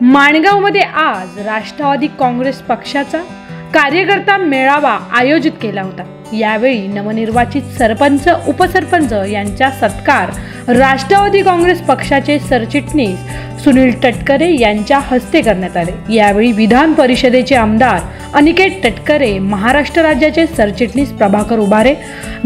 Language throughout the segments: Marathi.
माणगावमध्ये आज राष्ट्रवादी काँग्रेस पक्षाचा कार्यकर्ता मेळावा आयोजित केला होता. यावेळी नवनिर्वाचित सरपंच उपसरपंच यांचा सत्कार राष्ट्रवादी काँग्रेस पक्षाचे सरचिटणीस सुनील तटकरे यांच्या हस्ते करण्यात आले. यावेळी विधान परिषदेचे आमदार अनिकेत तटकरे महाराष्ट्र राज्याचे सरचिटणीस प्रभाकर उभारे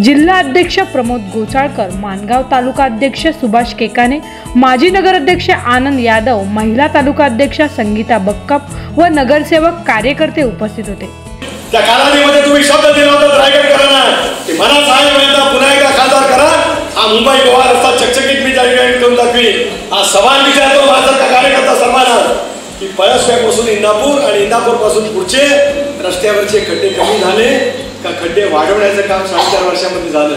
जिल्हा अध्यक्ष प्रमोद गोचाळकर मानगाव तालुका अध्यक्ष सुभाष केकाने माजी नगराध्यक्ष आनंद यादव महिला तालुका अध्यक्ष संगीता बक्कप व नगरसेवक कार्यकर्ते उपस्थित होते. त्या कालावधीमध्ये तुम्ही शब्द दिला होता रायगडकरांना की मला सहाय्य मिळता पुन्हा मुंबई गोवा रस्ता चकचकीत मी त्या ठिकाणी करून दाखवी. हा सवाल विचारतो माझा कार्यकर्ता सन्मान की पळसव्यापासून इंदापूर आणि इंदापूरपासून पुढचे रस्त्यावरचे खड्डे कमी झाले का खड्डे वाढवण्याचं काम साडेचार वर्षामध्ये झालं?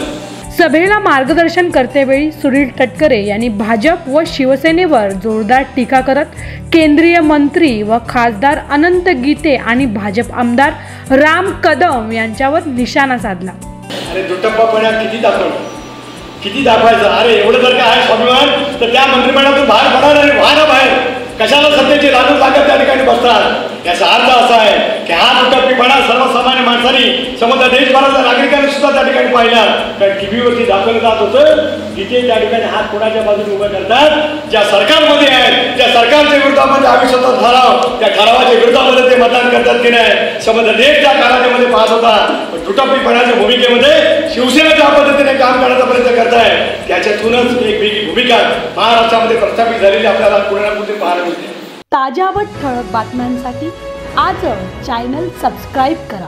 सभेला मार्गदर्शन करतेवेळी सुनील तटकरे यांनी भाजप व शिवसेनेवर जोरदार टीका करत केंद्रीय मंत्री व खासदार अनंत गीते आणि भाजप आमदार राम कदम यांच्यावर निशाणा साधला. अरे दुटप्पापणा किती दाखवलं? किती दाखवायचं? अरे एवढं जर काय आहे स्वाभिमान तर त्या मंत्रिमंडळातून बाहेर पडाल आणि व्हा बाहेर. कशाला सत्तेची राजून लागत त्या ठिकाणी बसतात? याचा अर्थ असा आहे की हा दुटप्पीपणा सर्वसामान्य माणसांनी समजा देशभराच्या नागरिकांनी सुद्धा त्या ठिकाणी पाहिला. कारण टीव्हीवरती दाखवलं जात होतं तिथे त्या ठिकाणी हात कोणाच्या बाजूने उभे करतात? ज्या सरकारमध्ये आहेत त्या सरकारच्या विरोधामध्ये आम्ही स्वतः ठराव त्या ठरावाच्या विरोधामध्ये ते मतदान करतात की नाही समजा देश त्या कालावधीमध्ये पाहत होता. पण दुटप्पीपणाच्या भूमिकेमध्ये शिवसेना ज्या पद्धतीने काम त्याच्यातूनच एक वेगळी भूमिका महाराष्ट्रामध्ये प्रस्थापित झालेली आपल्याला कुठे ना कुठे पाहायला मिळते. ताज्या व ठळक बातम्यांसाठी आज चॅनल सबस्क्राईब करा.